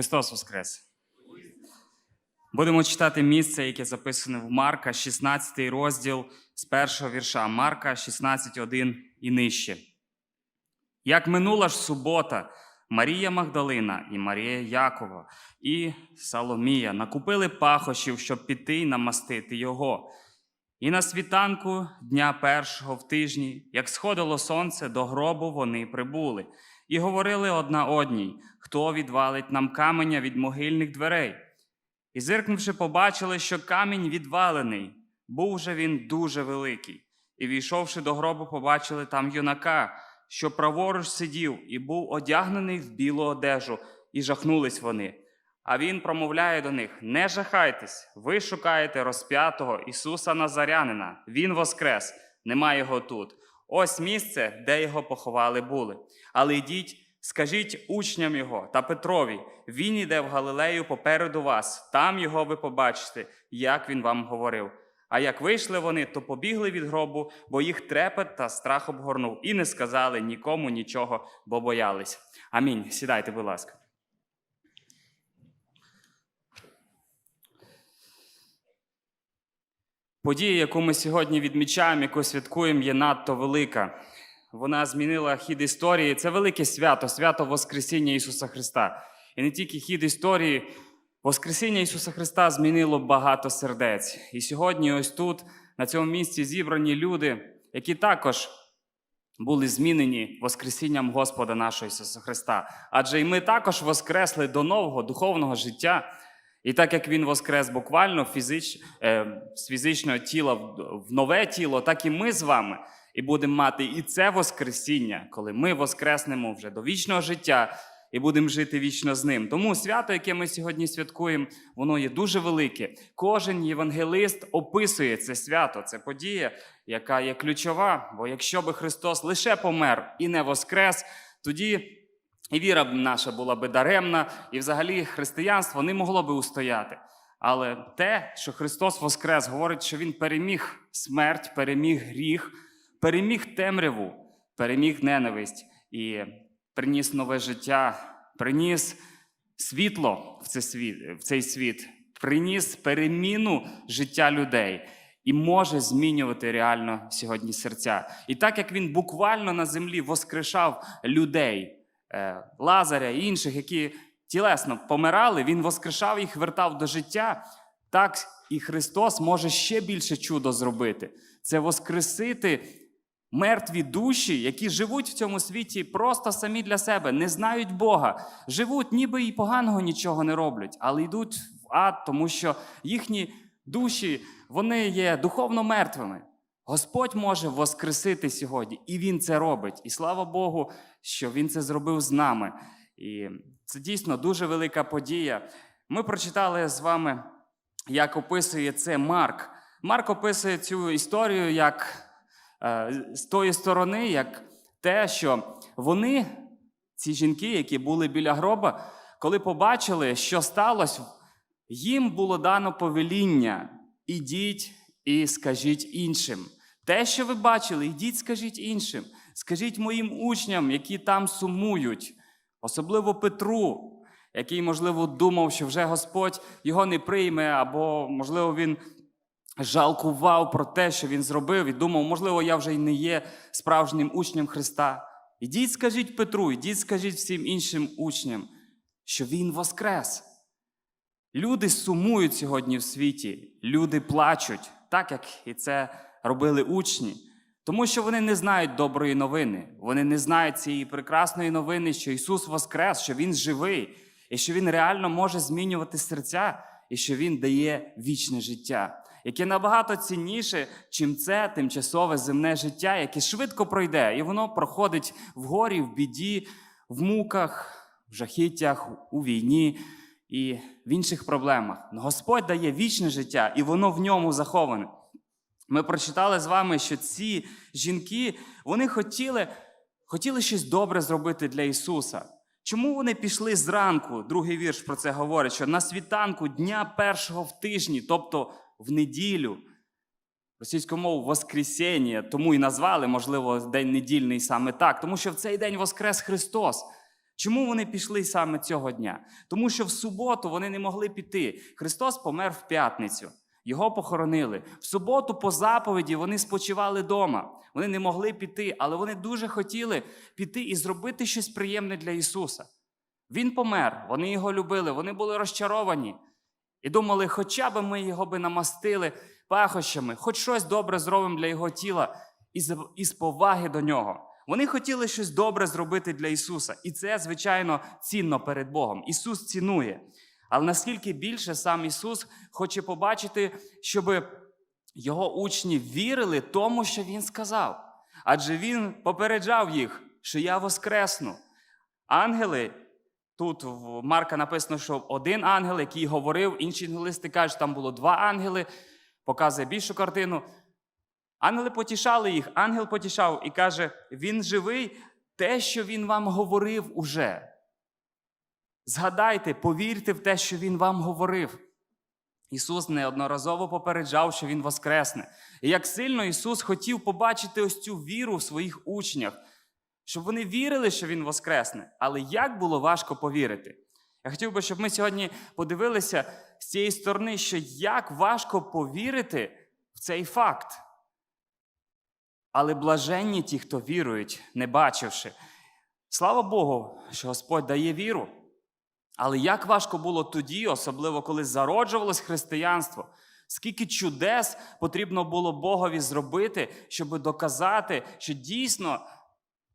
Христос Воскрес! Будемо читати місце, яке записане в Марка, 16 розділ з першого вірша. Марка 16.1 і нижче. Як минула ж субота, Марія Магдалина і Марія Якова і Соломія накупили пахощів, щоб піти й намастити його. І на світанку дня першого в тижні, як сходило сонце, до гробу вони прибули, і говорили одна одній, хто відвалить нам каменя від могильних дверей. І зиркнувши, побачили, що камінь відвалений, був же він дуже великий. І війшовши до гробу, побачили там юнака, що праворуч сидів, і був одягнений в білу одежу, і жахнулись вони. А він промовляє до них: Не жахайтесь, ви шукаєте розп'ятого Ісуса Назарянина. Він воскрес, нема його тут. Ось місце, де його поховали були. Але йдіть, скажіть учням його та Петрові, він іде в Галилею попереду вас, там його ви побачите, як він вам говорив. А як вийшли вони, то побігли від гробу, бо їх трепет та страх обгорнув, і не сказали нікому нічого, бо боялись. Амінь. Сідайте, будь ласка. Подія, яку ми сьогодні відмічаємо, яку святкуємо, є надто велика. Вона змінила хід історії. Це велике свято, свято Воскресіння Ісуса Христа. І не тільки хід історії, Воскресіння Ісуса Христа змінило багато сердець. І сьогодні, ось тут, на цьому місці, зібрані люди, які також були змінені Воскресінням Господа нашого Ісуса Христа. Адже і ми також воскресли до нового духовного життя. І так як Він воскрес буквально фізич, е, з фізичного тіла в, нове тіло, так і ми з вами і будемо мати і це Воскресіння, коли ми воскреснемо вже до вічного життя і будемо жити вічно з ним. Тому свято, яке ми сьогодні святкуємо, воно є дуже велике. Кожен євангелист описує це свято, це подія, яка є ключова. Бо якщо би Христос лише помер і не воскрес, тоді. І віра б наша була би даремна, і взагалі християнство не могло би устояти. Але те, що Христос Воскрес, говорить, що Він переміг смерть, переміг гріх, переміг темряву, переміг ненависть і приніс нове життя, приніс світло в цей світ, в цей світ, приніс переміну життя людей. І може змінювати реально сьогодні серця. І так як він буквально на землі воскрешав людей, Лазаря і інших, які тілесно помирали, він воскрешав їх, вертав до життя. Так і Христос може ще більше чудо зробити. Це воскресити мертві душі, які живуть в цьому світі просто самі для себе, не знають Бога, живуть, ніби і поганого нічого не роблять, але йдуть в ад, тому що їхні душі вони є духовно мертвими. Господь може воскресити сьогодні, і Він це робить. І слава Богу, що Він це зробив з нами. І це дійсно дуже велика подія. Ми прочитали з вами, як описує це Марк. Марк описує цю історію як е, з тої сторони, як те, що вони, ці жінки, які були біля гроба, коли побачили, що сталося, їм було дано повеління: ідіть і скажіть іншим. Те, що ви бачили, йдіть, скажіть іншим. Скажіть моїм учням, які там сумують, особливо Петру, який, можливо, думав, що вже Господь його не прийме, або, можливо, він жалкував про те, що він зробив, і думав, можливо, я вже й не є справжнім учнем Христа. Ідіть, скажіть Петру, ідіть, скажіть всім іншим учням, що Він воскрес. Люди сумують сьогодні в світі, люди плачуть, так як і це робили учні. Тому що вони не знають доброї новини. Вони не знають цієї прекрасної новини, що Ісус Воскрес, що Він живий, і що Він реально може змінювати серця, і що Він дає вічне життя, яке набагато цінніше, чим це тимчасове земне життя, яке швидко пройде, і воно проходить в горі, в біді, в муках, в жахіттях, у війні і в інших проблемах. Господь дає вічне життя, і воно в ньому заховане. Ми прочитали з вами, що ці жінки вони хотіли хотіли щось добре зробити для Ісуса. Чому вони пішли зранку? Другий вірш про це говорить, що на світанку дня першого в тижні, тобто в неділю, російською мовою Воскресіння, тому і назвали, можливо, день недільний саме так, тому що в цей день Воскрес Христос. Чому вони пішли саме цього дня? Тому що в суботу вони не могли піти. Христос помер в п'ятницю. Його похоронили. В суботу, по заповіді, вони спочивали вдома. Вони не могли піти, але вони дуже хотіли піти і зробити щось приємне для Ісуса. Він помер, вони його любили, вони були розчаровані і думали, хоча б ми його би намастили пахощами, хоч щось добре зробимо для його тіла із, поваги до нього. Вони хотіли щось добре зробити для Ісуса. І це, звичайно, цінно перед Богом. Ісус цінує. Але наскільки більше сам Ісус хоче побачити, щоб його учні вірили тому, що Він сказав. Адже Він попереджав їх, що я воскресну. Ангели, тут в Марка написано, що один ангел, який говорив, інші ангелисти кажуть, що там було два ангели, показує більшу картину. Ангели потішали їх, ангел потішав і каже: Він живий, те, що він вам говорив уже. Згадайте, повірте в те, що Він вам говорив. Ісус неодноразово попереджав, що Він воскресне. І як сильно Ісус хотів побачити ось цю віру в своїх учнях, щоб вони вірили, що Він воскресне. Але як було важко повірити? Я хотів би, щоб ми сьогодні подивилися з цієї сторони, що як важко повірити в цей факт. Але блаженні ті, хто вірують, не бачивши. Слава Богу, що Господь дає віру. Але як важко було тоді, особливо коли зароджувалось християнство, скільки чудес потрібно було Богові зробити, щоб доказати, що дійсно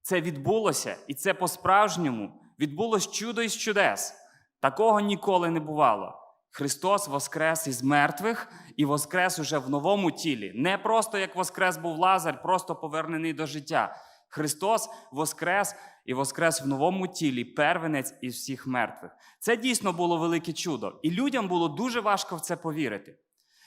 це відбулося, і це по-справжньому відбулось чудо із чудес. Такого ніколи не бувало. Христос воскрес із мертвих і воскрес уже в новому тілі. Не просто як воскрес був Лазар, просто повернений до життя. Христос воскрес і воскрес в новому тілі, первенець із всіх мертвих. Це дійсно було велике чудо. І людям було дуже важко в це повірити.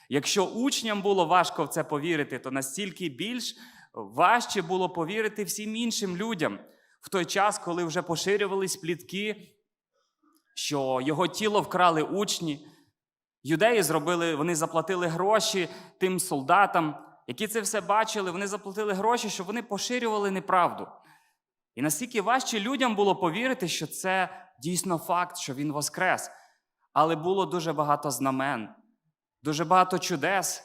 Якщо учням було важко в це повірити, то настільки більш важче було повірити всім іншим людям в той час, коли вже поширювались плітки, що його тіло вкрали учні. Юдеї зробили, вони заплатили гроші тим солдатам, які це все бачили, вони заплатили гроші, щоб вони поширювали неправду. І наскільки важче людям було повірити, що це дійсно факт, що він воскрес. Але було дуже багато знамен, дуже багато чудес.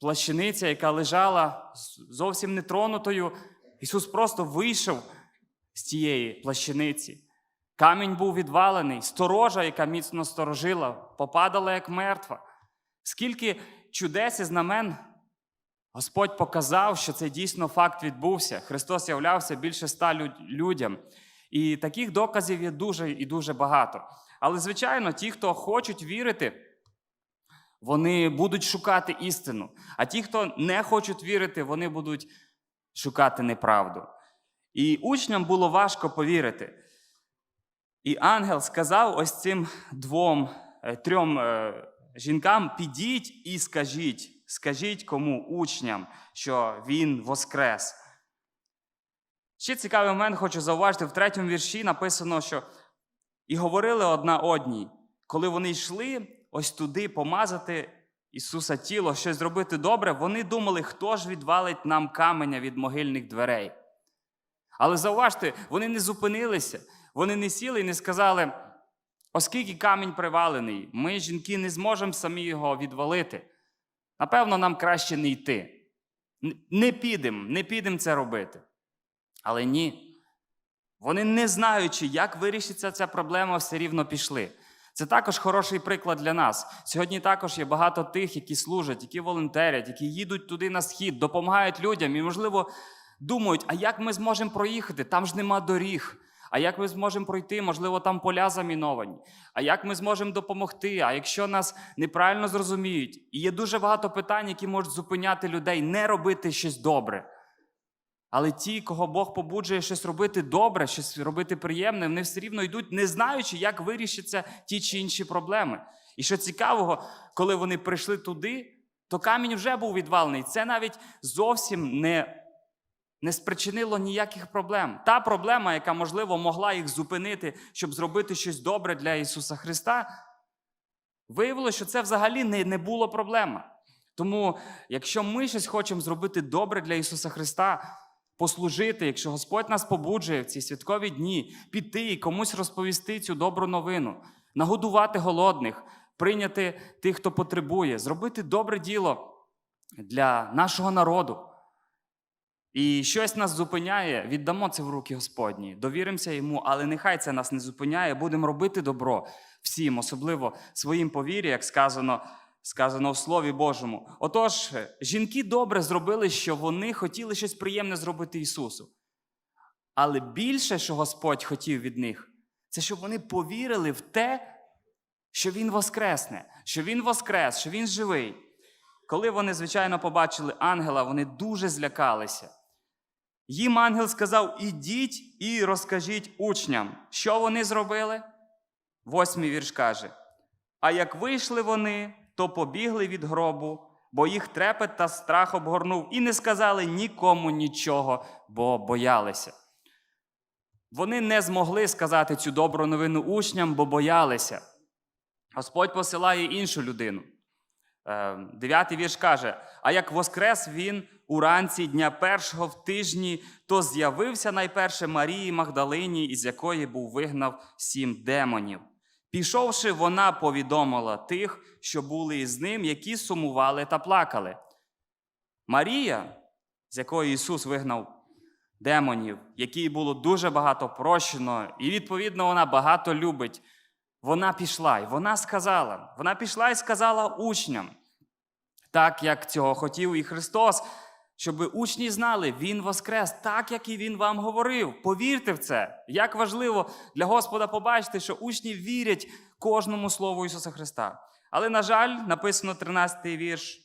Плащаниця, яка лежала зовсім нетронутою, Ісус просто вийшов з тієї плащаниці. Камінь був відвалений, сторожа, яка міцно сторожила, попадала як мертва. Скільки чудес і знамен Господь показав, що це дійсно факт відбувся. Христос являвся більше ста людям. І таких доказів є дуже і дуже багато. Але, звичайно, ті, хто хочуть вірити, вони будуть шукати істину. А ті, хто не хочуть вірити, вони будуть шукати неправду. І учням було важко повірити. І ангел сказав ось цим двом е, трьом е, жінкам: підіть і скажіть, скажіть кому учням, що він воскрес. Ще цікавий момент хочу зауважити, в третьому вірші написано, що і говорили одна одній, коли вони йшли ось туди помазати Ісуса тіло, щось зробити добре, вони думали, хто ж відвалить нам каменя від могильних дверей. Але зауважте, вони не зупинилися, вони не сіли і не сказали, оскільки камінь привалений, ми, жінки, не зможемо самі його відвалити. Напевно, нам краще не йти. Не підемо, не підемо це робити. Але ні. Вони, не знаючи, як вирішиться ця проблема, все рівно пішли. Це також хороший приклад для нас. Сьогодні також є багато тих, які служать, які волонтерять, які їдуть туди на схід, допомагають людям і, можливо, думають, а як ми зможемо проїхати? Там ж нема доріг. А як ми зможемо пройти? Можливо, там поля заміновані. А як ми зможемо допомогти? А якщо нас неправильно зрозуміють? І є дуже багато питань, які можуть зупиняти людей не робити щось добре. Але ті, кого Бог побуджує щось робити добре, щось робити приємне, вони все рівно йдуть, не знаючи, як вирішаться ті чи інші проблеми. І що цікавого, коли вони прийшли туди, то камінь вже був відвалений. Це навіть зовсім не не спричинило ніяких проблем. Та проблема, яка, можливо, могла їх зупинити, щоб зробити щось добре для Ісуса Христа, виявилося, що це взагалі не, не було проблема. Тому, якщо ми щось хочемо зробити добре для Ісуса Христа, послужити, якщо Господь нас побуджує в ці святкові дні, піти і комусь розповісти цю добру новину, нагодувати голодних, прийняти тих, хто потребує, зробити добре діло для нашого народу. І щось нас зупиняє, віддамо це в руки Господні, довіримося йому, але нехай це нас не зупиняє, будемо робити добро всім, особливо своїм повір'я, як сказано, сказано в Слові Божому. Отож, жінки добре зробили, що вони хотіли щось приємне зробити Ісусу. Але більше, що Господь хотів від них, це щоб вони повірили в те, що Він воскресне, що Він воскрес, що Він живий. Коли вони, звичайно, побачили ангела, вони дуже злякалися. Їм ангел сказав: ідіть і розкажіть учням, що вони зробили. Восьмий вірш каже: А як вийшли вони, то побігли від гробу, бо їх трепет та страх обгорнув, і не сказали нікому нічого, бо боялися. Вони не змогли сказати цю добру новину учням, бо боялися. Господь посилає іншу людину. Е, Дев'ятий вірш каже: А як воскрес він уранці дня першого в тижні, то з'явився найперше Марії Магдалині, із якої був вигнав сім демонів. Пішовши, вона повідомила тих, що були із ним, які сумували та плакали. Марія, з якої Ісус вигнав демонів, якій було дуже багато прощено, і відповідно вона багато любить. Вона пішла, і вона сказала, вона пішла і сказала учням, так як цього хотів і Христос, щоб учні знали, Він воскрес, так як і Він вам говорив. Повірте в це. Як важливо для Господа побачити, що учні вірять кожному слову Ісуса Христа. Але, на жаль, написано 13-й вірш,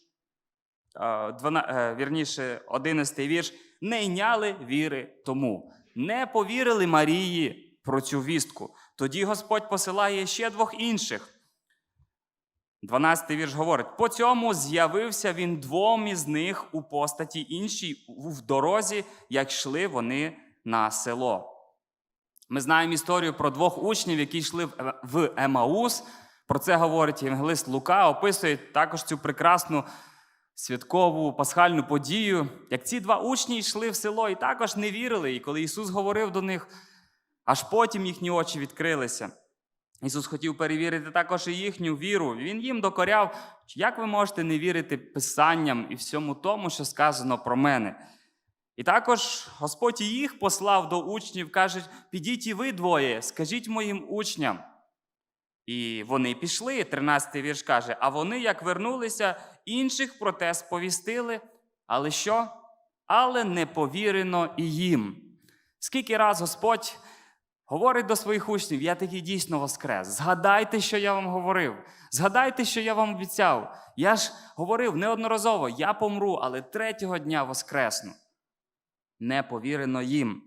е, 12, е, вірніше, 11-й вірш, не йняли віри тому. Не повірили Марії про цю вістку. Тоді Господь посилає ще двох інших. 12-й вірш говорить: по цьому з'явився він двом із них у постаті іншій в дорозі, як йшли вони на село. Ми знаємо історію про двох учнів, які йшли в Е- в Емаус. Про це говорить євангелист Лука, описує також цю прекрасну святкову пасхальну подію. Як ці два учні йшли в село і також не вірили. І коли Ісус говорив до них, аж потім їхні очі відкрилися. Ісус хотів перевірити також і їхню віру. Він їм докоряв, як ви можете не вірити Писанням і всьому тому, що сказано про мене. І також Господь і їх послав до учнів, каже: підіть і ви двоє, скажіть моїм учням. І вони пішли, 13-й вірш каже, а вони, як вернулися, інших про те сповістили. Але що? Але не повірено і їм. Скільки раз Господь говорить до своїх учнів, я такий дійсно воскрес. Згадайте, що я вам говорив. Згадайте, що я вам обіцяв. Я ж говорив неодноразово, я помру, але третього дня воскресну. Не повірено їм.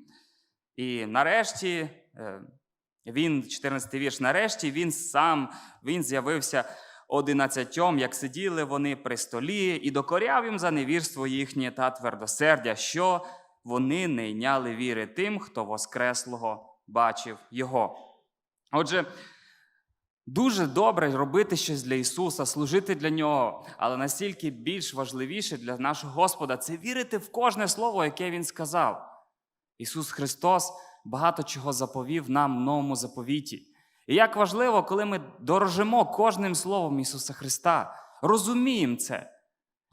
І нарешті, е, він, 14 вірш, нарешті він сам він з'явився одинадцятьом, як сиділи вони при столі, і докоряв їм за невірство їхнє та твердосердя, що вони не йняли віри тим, хто воскреслого бачив його. Отже, дуже добре робити щось для Ісуса, служити для Нього, але настільки більш важливіше для нашого Господа це вірити в кожне слово, яке Він сказав. Ісус Христос багато чого заповів нам в новому заповіті. І як важливо, коли ми дорожимо кожним словом Ісуса Христа, розуміємо це.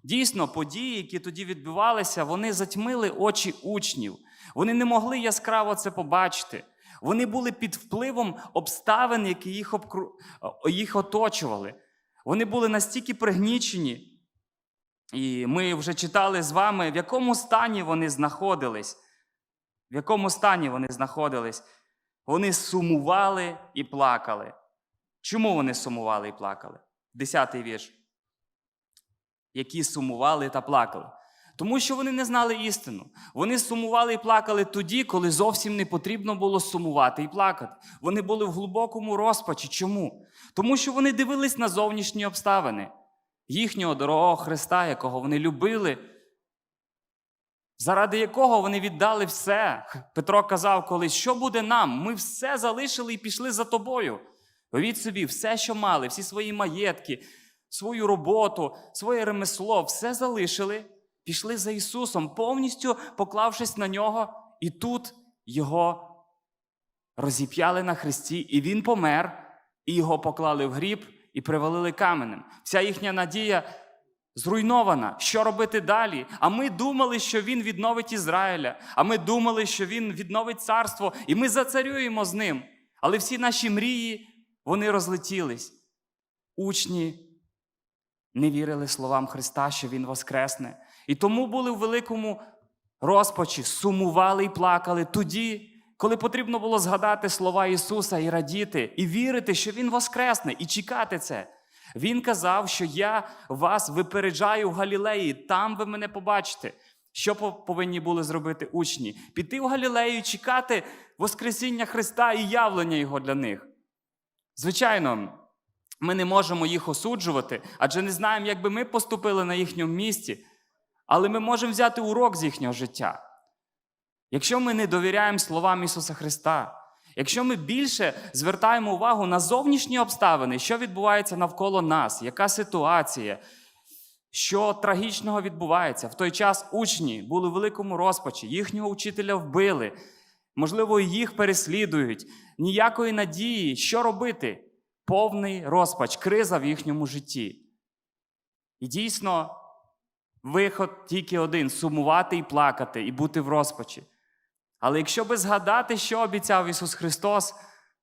Дійсно, події, які тоді відбувалися, вони затьмили очі учнів. Вони не могли яскраво це побачити. Вони були під впливом обставин, які їх, обкру... їх оточували. Вони були настільки пригнічені. І ми вже читали з вами, в якому стані вони знаходились. В якому стані вони знаходились? Вони сумували і плакали. Чому вони сумували і плакали? Десятий вірш. Які сумували та плакали. Тому що вони не знали істину. Вони сумували і плакали тоді, коли зовсім не потрібно було сумувати і плакати. Вони були в глибокому розпачі. Чому? Тому що вони дивились на зовнішні обставини їхнього дорогого Христа, якого вони любили, заради якого вони віддали все. Петро казав колись, що буде нам? Ми все залишили і пішли за тобою. Уявіть собі, все, що мали, всі свої маєтки, свою роботу, своє ремесло, все залишили пішли за Ісусом, повністю поклавшись на нього, і тут його розіп'яли на хресті, і він помер, і його поклали в гріб і привалили каменем. Вся їхня надія зруйнована. Що робити далі? А ми думали, що він відновить Ізраїля, а ми думали, що він відновить царство, і ми зацарюємо з ним. Але всі наші мрії вони розлетілись. Учні не вірили словам Христа, що Він воскресне. І тому були в великому розпачі, сумували і плакали тоді, коли потрібно було згадати слова Ісуса і радіти, і вірити, що Він воскресне, і чекати це. Він казав, що я вас випереджаю в Галілеї, там ви мене побачите. Що повинні були зробити учні? Піти в Галілею, чекати Воскресіння Христа і явлення Його для них. Звичайно, ми не можемо їх осуджувати, адже не знаємо, як би ми поступили на їхньому місці, але ми можемо взяти урок з їхнього життя. Якщо ми не довіряємо словам Ісуса Христа, якщо ми більше звертаємо увагу на зовнішні обставини, що відбувається навколо нас, яка ситуація, що трагічного відбувається, в той час учні були в великому розпачі, їхнього учителя вбили, можливо, їх переслідують, ніякої надії, що робити? Повний розпач, криза в їхньому житті. І дійсно, виход тільки один сумувати і плакати, і бути в розпачі. Але якщо би згадати, що обіцяв Ісус Христос,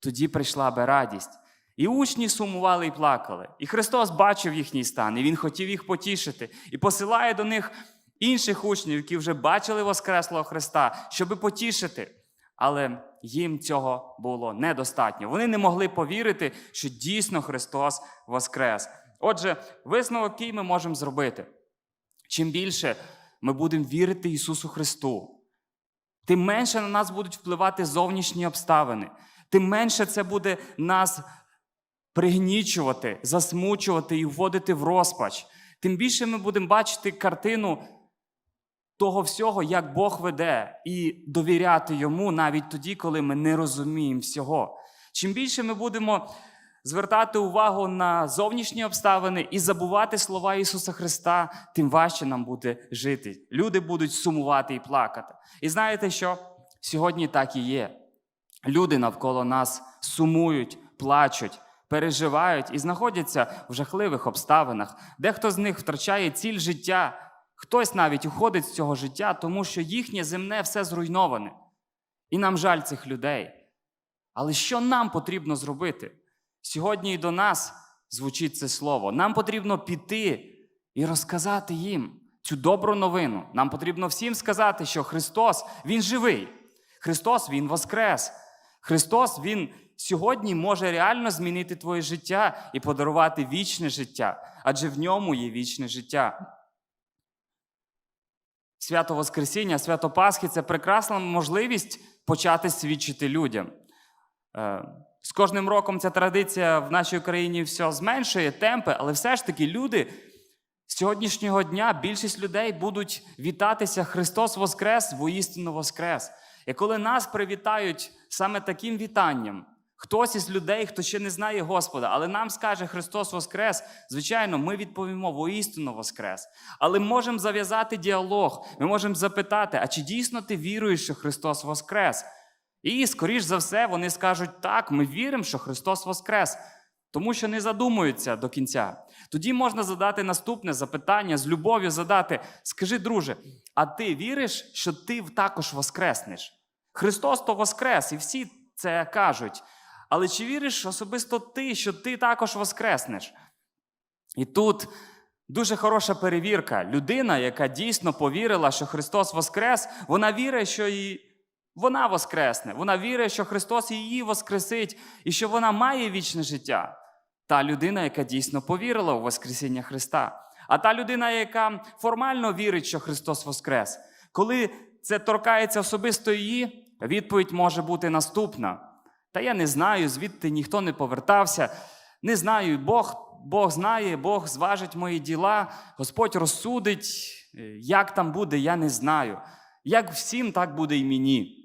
тоді прийшла би радість. І учні сумували і плакали. І Христос бачив їхній стан, і Він хотів їх потішити, і посилає до них інших учнів, які вже бачили Воскреслого Христа, щоби потішити. Але їм цього було недостатньо. Вони не могли повірити, що дійсно Христос Воскрес. Отже, висновок, який ми можемо зробити. Чим більше ми будемо вірити Ісусу Христу, тим менше на нас будуть впливати зовнішні обставини, тим менше це буде нас пригнічувати, засмучувати і вводити в розпач. Тим більше ми будемо бачити картину того всього, як Бог веде, і довіряти йому навіть тоді, коли ми не розуміємо всього. Чим більше ми будемо звертати увагу на зовнішні обставини і забувати слова Ісуса Христа, тим важче нам буде жити. Люди будуть сумувати і плакати. І знаєте що? Сьогодні так і є. Люди навколо нас сумують, плачуть, переживають і знаходяться в жахливих обставинах. Дехто з них втрачає ціль життя, хтось навіть уходить з цього життя, тому що їхнє земне все зруйноване. І нам жаль цих людей. Але що нам потрібно зробити? Сьогодні і до нас звучить це слово. Нам потрібно піти і розказати їм цю добру новину. Нам потрібно всім сказати, що Христос Він живий. Христос Він воскрес. Христос Він сьогодні може реально змінити твоє життя і подарувати вічне життя, адже в ньому є вічне життя. Свято Воскресіння, свято Пасхи це прекрасна можливість почати свідчити людям. З кожним роком ця традиція в нашій країні все зменшує темпи, але все ж таки люди з сьогоднішнього дня більшість людей будуть вітатися Христос Воскрес, воістину Воскрес. І коли нас привітають саме таким вітанням, хтось із людей, хто ще не знає Господа, але нам скаже Христос Воскрес, звичайно, ми відповімо воістину Воскрес. Але можемо зав'язати діалог, ми можемо запитати, а чи дійсно ти віруєш, що Христос Воскрес? І, скоріш за все, вони скажуть, так, ми віримо, що Христос Воскрес, тому що не задумуються до кінця. Тоді можна задати наступне запитання, з любов'ю задати: скажи, друже, а ти віриш, що ти також воскреснеш? Христос то Воскрес, і всі це кажуть. Але чи віриш особисто ти, що ти також воскреснеш? І тут дуже хороша перевірка. Людина, яка дійсно повірила, що Христос Воскрес, вона вірить, що і вона воскресне. Вона вірить, що Христос її воскресить і що вона має вічне життя. Та людина, яка дійсно повірила у Воскресіння Христа. А та людина, яка формально вірить, що Христос Воскрес, коли це торкається особисто її, відповідь може бути наступна. Та я не знаю, звідти ніхто не повертався. Не знаю, Бог, Бог знає, Бог зважить мої діла, Господь розсудить, як там буде, я не знаю. Як всім, так буде і мені.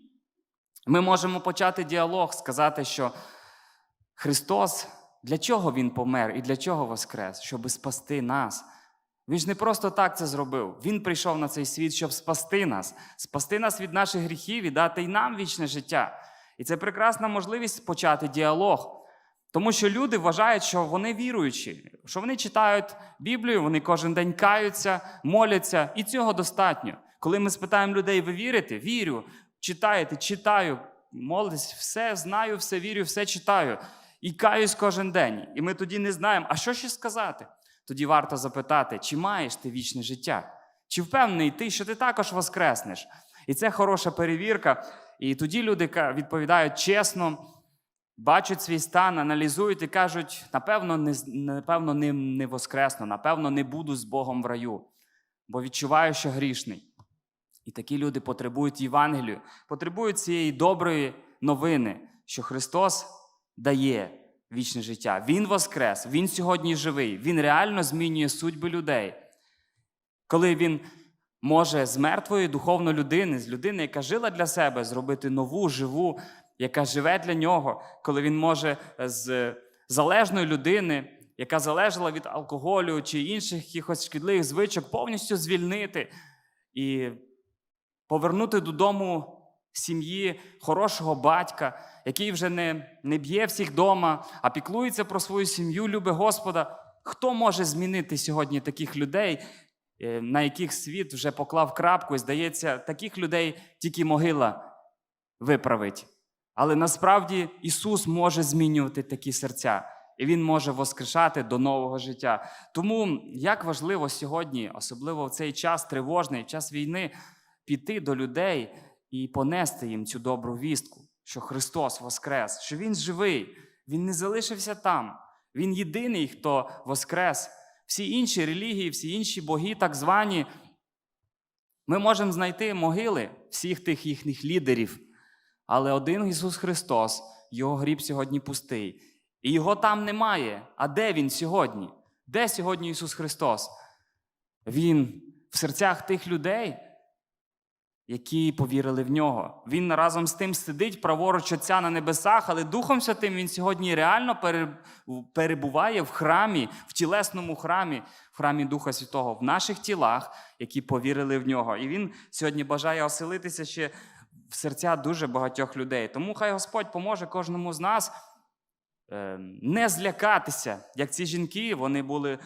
Ми можемо почати діалог, сказати, що Христос, для чого Він помер і для чого Воскрес? Щоб спасти нас. Він ж не просто так це зробив. Він прийшов на цей світ, щоб спасти нас, спасти нас від наших гріхів і дати й нам вічне життя. І це прекрасна можливість почати діалог. Тому що люди вважають, що вони віруючі, що вони читають Біблію, вони кожен день каються, моляться, і цього достатньо. Коли ми спитаємо людей, ви вірите? Вірю, читаєте, читаю, молитесь, все знаю, все вірю, все читаю. І каюсь кожен день. І ми тоді не знаємо, а що ще сказати? Тоді варто запитати, чи маєш ти вічне життя? Чи впевнений ти, що ти також воскреснеш? І це хороша перевірка. І тоді люди відповідають чесно, бачать свій стан, аналізують і кажуть: напевно, не, напевно, не, не воскресну, напевно, не буду з Богом в раю, бо відчуваю, що грішний. І такі люди потребують Євангелію, потребують цієї доброї новини, що Христос дає вічне життя. Він воскрес, Він сьогодні живий, Він реально змінює судьби людей. Коли Він може з мертвої духовної людини, з людини, яка жила для себе, зробити нову, живу, яка живе для нього, коли він може з залежної людини, яка залежала від алкоголю чи інших якихось шкідливих звичок, повністю звільнити і повернути додому сім'ї хорошого батька, який вже не, не б'є всіх вдома, а піклується про свою сім'ю, любить Господа. Хто може змінити сьогодні таких людей, е, на яких світ вже поклав крапку, і здається, таких людей тільки могила виправить. Але насправді Ісус може змінювати такі серця, і Він може воскрешати до нового життя. Тому як важливо сьогодні, особливо в цей час тривожний, час війни, піти до людей і понести їм цю добру вістку, що Христос воскрес, що Він живий, Він не залишився там. Він єдиний, хто воскрес. Всі інші релігії, всі інші боги, так звані, ми можемо знайти могили всіх тих їхніх лідерів. Але один Ісус Христос, Його гріб сьогодні пустий. І його там немає. А де Він сьогодні? Де сьогодні Ісус Христос? Він в серцях тих людей, які повірили в нього. Він разом з тим сидить праворуч Отця на небесах, але Духом Святим Він сьогодні реально перебуває в храмі, в тілесному храмі, в храмі Духа Святого, в наших тілах, які повірили в нього. І Він сьогодні бажає оселитися ще в серця дуже багатьох людей. Тому хай Господь поможе кожному з нас е, не злякатися, як ці жінки, вони були е,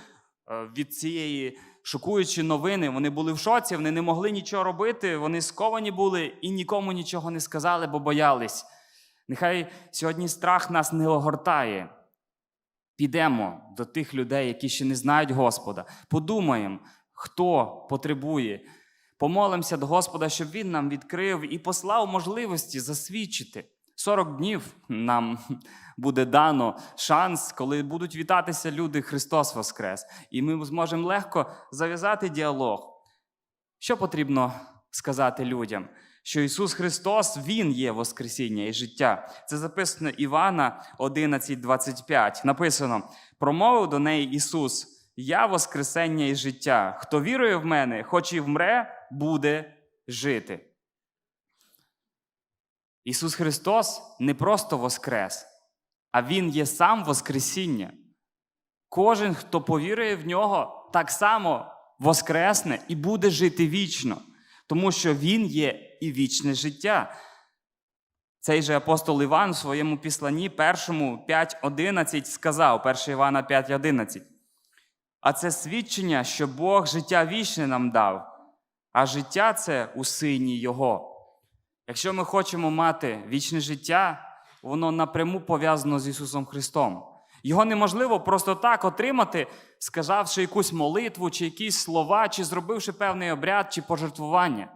від цієї шокуючої новини, вони були в шоці, вони не могли нічого робити, вони сковані були і нікому нічого не сказали, бо боялись. Нехай сьогодні страх нас не огортає. Підемо до тих людей, які ще не знають Господа. Подумаємо, хто потребує. Помолимося до Господа, щоб Він нам відкрив і послав можливості засвідчити. 40 днів нам буде дано шанс, коли будуть вітатися люди Христос Воскрес. І ми зможемо легко зав'язати діалог. Що потрібно сказати людям? Що Ісус Христос, Він є Воскресіння і життя. Це записано Івана 11:25. Написано: промовив до неї Ісус: Я Воскресення і життя. Хто вірує в мене, хоч і вмре, буде жити. Ісус Христос не просто Воскрес, а Він є сам Воскресіння. Кожен, хто повірує в нього, так само воскресне і буде жити вічно, тому що Він є і вічне життя. Цей же апостол Іван у своєму післанні, першому 5.11 сказав, 1 Івана 5.11. А це свідчення, що Бог життя вічне нам дав, а життя це у сині Його. Якщо ми хочемо мати вічне життя, воно напряму пов'язано з Ісусом Христом. Його неможливо просто так отримати, сказавши якусь молитву, чи якісь слова, чи зробивши певний обряд, чи пожертвування.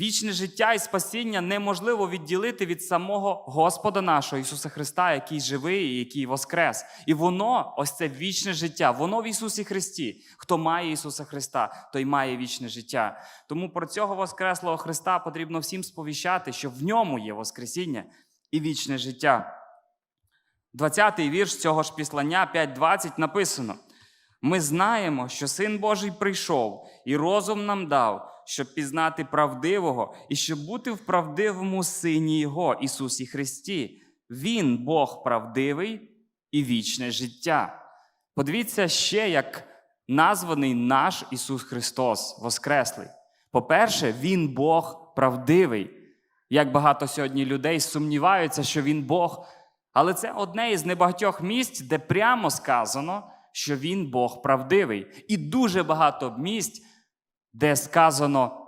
Вічне життя і спасіння неможливо відділити від самого Господа нашого Ісуса Христа, який живий і який воскрес. І воно, ось це вічне життя, воно в Ісусі Христі. Хто має Ісуса Христа, той має вічне життя. Тому про цього Воскреслого Христа потрібно всім сповіщати, що в ньому є Воскресіння і вічне життя. 20-й вірш цього ж післання 5.20 написано: Ми знаємо, що Син Божий прийшов і розум нам дав, щоб пізнати правдивого і щоб бути в правдивому Сині Його, Ісусі Христі. Він Бог правдивий і вічне життя. Подивіться ще, як названий наш Ісус Христос, Воскреслий. По-перше, Він Бог правдивий. Як багато сьогодні людей сумніваються, що Він Бог. Але це одне із небагатьох місць, де прямо сказано, що Він Бог правдивий. І дуже багато місць, де сказано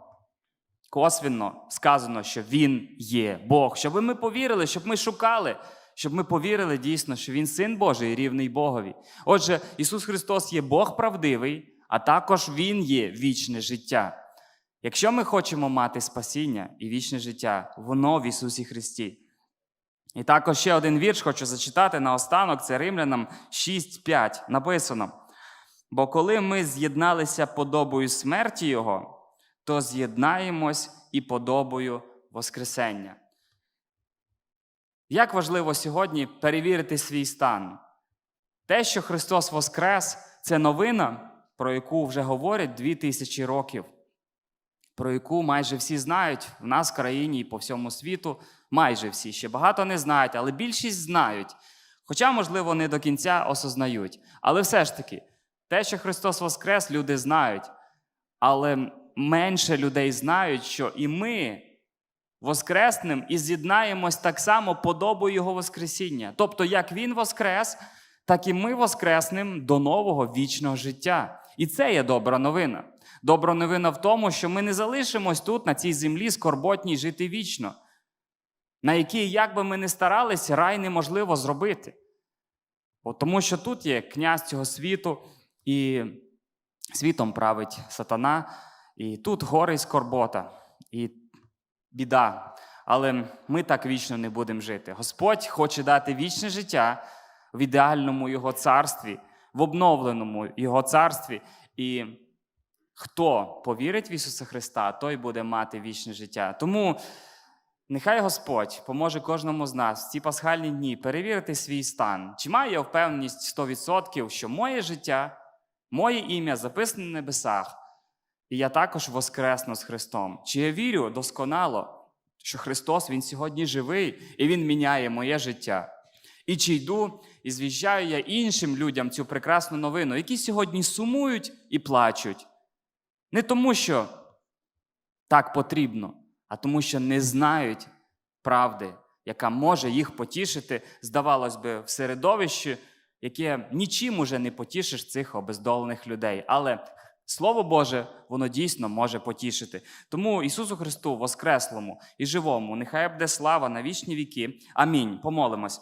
косвенно сказано, що Він є Бог, щоб ми повірили, щоб ми шукали, щоб ми повірили дійсно, що Він син Божий, рівний Богові. Отже, Ісус Христос є Бог правдивий, а також Він є вічне життя. Якщо ми хочемо мати спасіння і вічне життя, воно в Ісусі Христі. І також ще один вірш хочу зачитати наостанок, це Римлянам 6.5. Написано: бо коли ми з'єдналися подобою смерті Його, то з'єднаємось і подобою Воскресення. Як важливо сьогодні перевірити свій стан? Те, що Христос Воскрес, це новина, про яку вже говорять дві тисячі років, про яку майже всі знають в нас в країні і по всьому світу. Майже всі ще багато не знають, але більшість знають. Хоча, можливо, не до кінця осознають. Але все ж таки, те, що Христос Воскрес, люди знають. Але менше людей знають, що і ми воскреснем і з'єднаємось так само подобою Його Воскресіння. Тобто, як Він воскрес, так і ми воскреснем до нового вічного життя. І це є добра новина. Добра новина в тому, що ми не залишимось тут, на цій землі, скорботній жити вічно, на якій, як би ми не старались, рай неможливо зробити. От Тому що тут є князь цього світу, і світом править сатана, і тут горе і скорбота, і біда. Але ми так вічно не будемо жити. Господь хоче дати вічне життя в ідеальному Його царстві, в обновленому Його царстві. І хто повірить в Ісуса Христа, той буде мати вічне життя. Тому нехай Господь поможе кожному з нас в ці пасхальні дні перевірити свій стан. Чи маю я впевненість 100%, що моє життя, моє ім'я записане на небесах, і я також воскресну з Христом. Чи я вірю досконало, що Христос Він сьогодні живий і Він міняє моє життя? І чи йду і звіщаю я іншим людям цю прекрасну новину, які сьогодні сумують і плачуть. Не тому, що так потрібно, а тому, що не знають правди, яка може їх потішити, здавалось би, в середовищі, яке нічим уже не потішиш цих обездолених людей. Але Слово Боже, воно дійсно може потішити. Тому Ісусу Христу, Воскреслому і живому, нехай буде слава на вічні віки. Амінь. Помолимось.